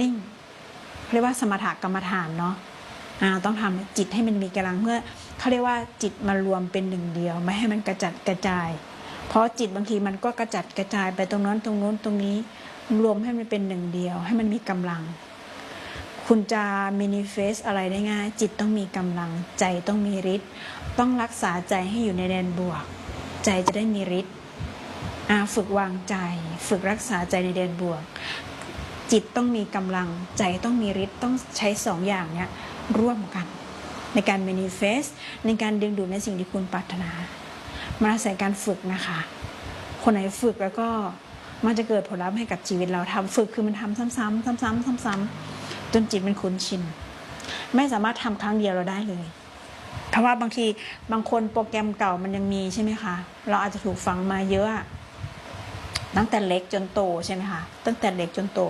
นิ่ง เรียกว่าสมถกรรมฐานเนาะต้องทำจิตให้มันมีกำลังเมื่อเขาเรียกว่าจิตมารวมเป็นหนึ่งเดียว ไม่ให้มันกระจัดกระจาย เพราะจิตบางทีมันก็กระจัดกระจายไปตรงนั้นตรงนู้นตรงนี้รวมให้มันเป็นหนึ่งเดียว ให้มันมีกำลัง คุณจะมินิเฟสอะไรได้ง่าย จิตต้องมีกำลัง ใจต้องมีฤทธิ์ต้องรักษาใจให้อยู่ในแดนบวก ใจจะได้มีฤทธิ์ฝึกวางใจ ฝึกรักษาใจในแดนบวก จิตต้องมีกำลังใจต้องมีฤทธิ์ต้องใช้สองอย่างเนี้ยร่วมกัน ในการ manifest ในการดึงดูดในสิ่งที่คุณปรารถนามันอาศัยการฝึกนะคะ คนไหนฝึกแล้วก็มันจะเกิดผลลัพธ์ให้กับชีวิตเราทำฝึกคือมันทำซ้ำๆซ้ำๆซ้ำๆจนจิตมันคุ้นชินไม่สามารถทำครั้งเดียวเราได้เลย เพราะว่าบางทีบางคนโปรแกรมเก่ามันยังมีใช่ไหมคะ เราอาจจะถูกฟังมาเยอะ ตั้งแต่เล็กจนโตใช่ไหมคะตั้งแต่เล็กจนโต